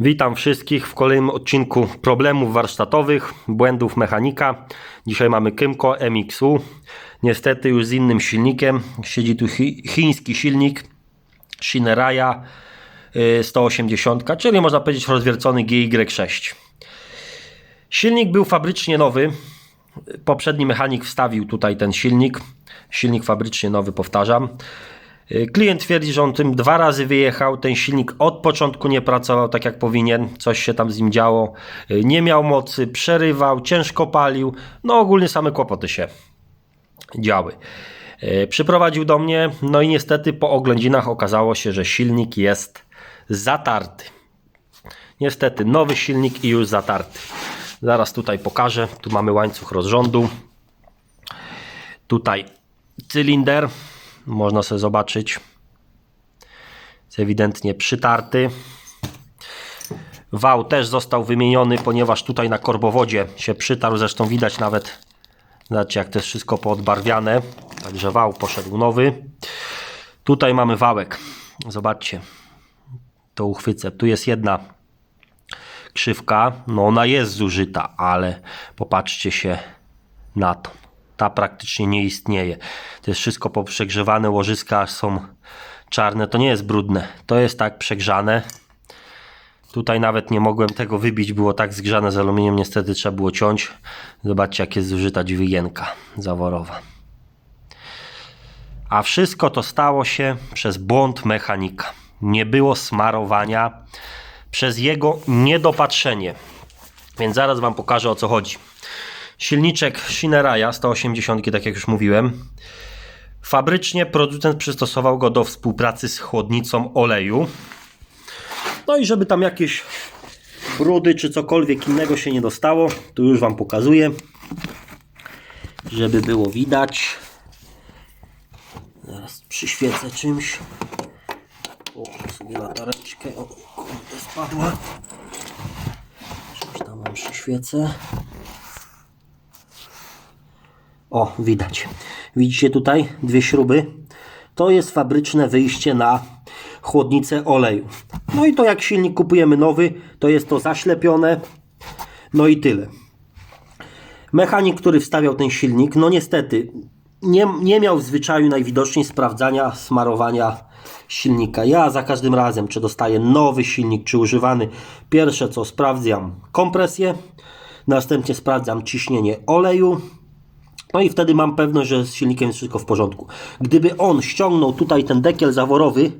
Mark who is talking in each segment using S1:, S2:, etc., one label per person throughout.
S1: Witam wszystkich w kolejnym odcinku problemów warsztatowych, błędów mechanika. Dzisiaj mamy Kymco MXU. Niestety już z innym silnikiem. Siedzi tu chi chiński silnik Shineraya y, 180, czyli można powiedzieć rozwiercony GY6. Silnik był fabrycznie nowy. Poprzedni mechanik wstawił tutaj ten silnik. Silnik fabrycznie nowy, powtarzam. Y, Klient twierdzi, że on tym dwa razy wyjechał. Ten silnik od początku nie pracował tak jak powinien. Coś się tam z nim działo. Y, Nie miał mocy, przerywał, ciężko palił. No ogólnie same kłopoty się działy. Y, Przyprowadził do mnie, no i niestety po oględzinach okazało się, że silnik jest zatarty. Niestety nowy silnik i już zatarty. Zaraz tutaj pokażę. Tu mamy łańcuch rozrządu. Tutaj cylinder. Można sobie zobaczyć. Jest ewidentnie przytarty. Wał też został wymieniony, ponieważ tutaj na korbowodzie się przytarł. Zresztą widać nawet, zobaczcie jak to jest wszystko poodbarwiane. Także wał poszedł nowy. Tutaj mamy wałek. Zobaczcie. To uchwycę. Tu jest jedna krzywka. No ona jest zużyta, ale popatrzcie się na to. Ta praktycznie nie istnieje. To jest wszystko poprzegrzewane, łożyska są czarne. To nie jest brudne. To jest tak przegrzane. Tutaj nawet nie mogłem tego wybić, było tak zgrzane z aluminium, niestety trzeba było ciąć. Zobaczcie jak jest zużyta dźwigienka zaworowa. A wszystko to stało się przez błąd mechanika. Nie było smarowania przez jego niedopatrzenie. Więc zaraz Wam pokażę o co chodzi. Silniczek Shineraya 180, tak jak już mówiłem. Fabrycznie producent przystosował go do współpracy z chłodnicą oleju. No i żeby tam jakieś brudy czy cokolwiek innego się nie dostało, tu już Wam pokazuję, żeby było widać. Zaraz przyświecę czymś. O, sobie latareczkę. O, kurde, spadła. Czymś tam Wam przyświecę. O, widać. Widzicie tutaj dwie śruby? To jest fabryczne wyjście na chłodnicę oleju. No i to jak silnik kupujemy nowy, to jest to zaślepione. No i tyle. Mechanik, który wstawiał ten silnik, no niestety nie, nie miał w zwyczaju najwidoczniej sprawdzania, smarowania silnika. Ja za każdym razem, czy dostaję nowy silnik, czy używany, pierwsze co sprawdzam kompresję, następnie sprawdzam ciśnienie oleju, no i wtedy mam pewność, że z silnikiem jest wszystko w porządku. Gdyby on ściągnął tutaj ten dekiel zaworowy,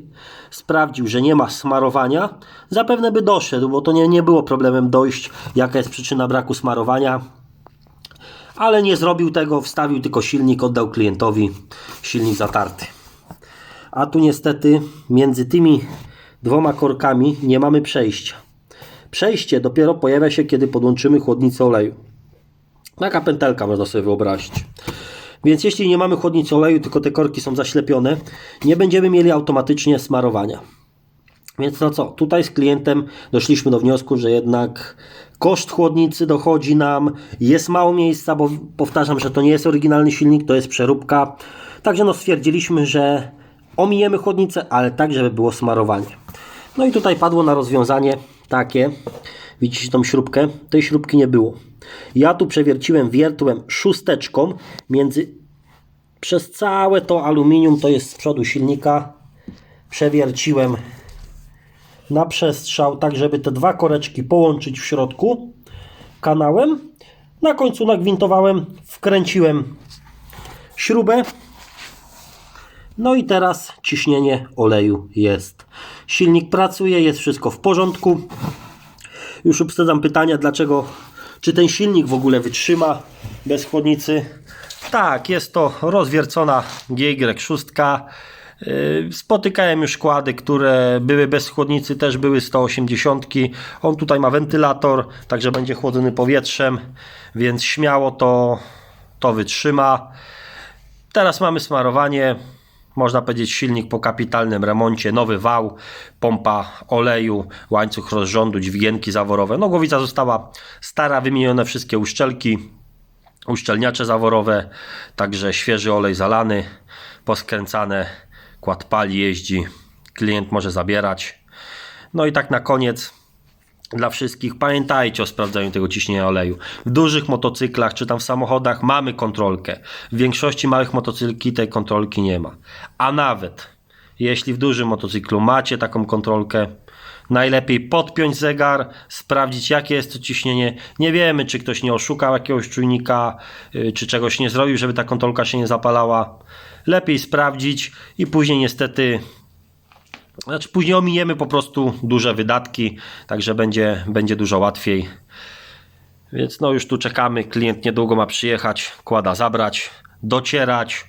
S1: sprawdził, że nie ma smarowania, zapewne by doszedł, bo to nie, nie było problemem dojść, jaka jest przyczyna braku smarowania. Ale nie zrobił tego, wstawił tylko silnik, oddał klientowi silnik zatarty. A tu niestety między tymi dwoma korkami nie mamy przejścia. Przejście dopiero pojawia się, kiedy podłączymy chłodnicę oleju. Taka pętelka można sobie wyobrazić. Więc jeśli nie mamy chłodnicy oleju, tylko te korki są zaślepione, nie będziemy mieli automatycznie smarowania. Więc no co, tutaj z klientem doszliśmy do wniosku, że jednak koszt chłodnicy dochodzi nam, jest mało miejsca, bo powtarzam, że to nie jest oryginalny silnik, to jest przeróbka. Także no stwierdziliśmy, że omijemy chłodnicę, ale tak, żeby było smarowanie. No i tutaj padło na rozwiązanie takie, widzicie tą śrubkę? Tej śrubki nie było. Ja tu przewierciłem wiertłem szósteczką między przez całe to aluminium, to jest z przodu silnika, przewierciłem na przestrzał, tak żeby te dwa koreczki połączyć w środku kanałem. Na końcu nagwintowałem, wkręciłem śrubę. No i teraz ciśnienie oleju jest. Silnik pracuje, jest wszystko w porządku. Już uprzedzam pytania, dlaczego, czy ten silnik w ogóle wytrzyma bez chłodnicy. Tak, jest to rozwiercona GY6. Yy, Spotykałem już kłady, które były bez chłodnicy, też były 180. On tutaj ma wentylator, także będzie chłodzony powietrzem, więc śmiało to, to wytrzyma. Teraz mamy smarowanie. Można powiedzieć silnik po kapitalnym remoncie, nowy wał, pompa oleju, łańcuch rozrządu, dźwigienki zaworowe. No głowica została stara, wymienione wszystkie uszczelki, uszczelniacze zaworowe, także świeży olej zalany, poskręcane, kład pali, jeździ, klient może zabierać. No i tak na koniec dla wszystkich, pamiętajcie o sprawdzaniu tego ciśnienia oleju. W dużych motocyklach czy tam w samochodach mamy kontrolkę. W większości małych motocykli tej kontrolki nie ma. A nawet jeśli w dużym motocyklu macie taką kontrolkę, najlepiej podpiąć zegar, sprawdzić jakie jest to ciśnienie. Nie wiemy, czy ktoś nie oszukał jakiegoś czujnika, yy, czy czegoś nie zrobił, żeby ta kontrolka się nie zapalała. Lepiej sprawdzić i później niestety znaczy później ominiemy po prostu duże wydatki, także będzie, będzie dużo łatwiej. Więc no już tu czekamy, klient niedługo ma przyjechać, kłada zabrać, docierać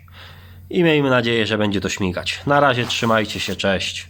S1: i miejmy nadzieję, że będzie to śmigać. Na razie trzymajcie się, cześć.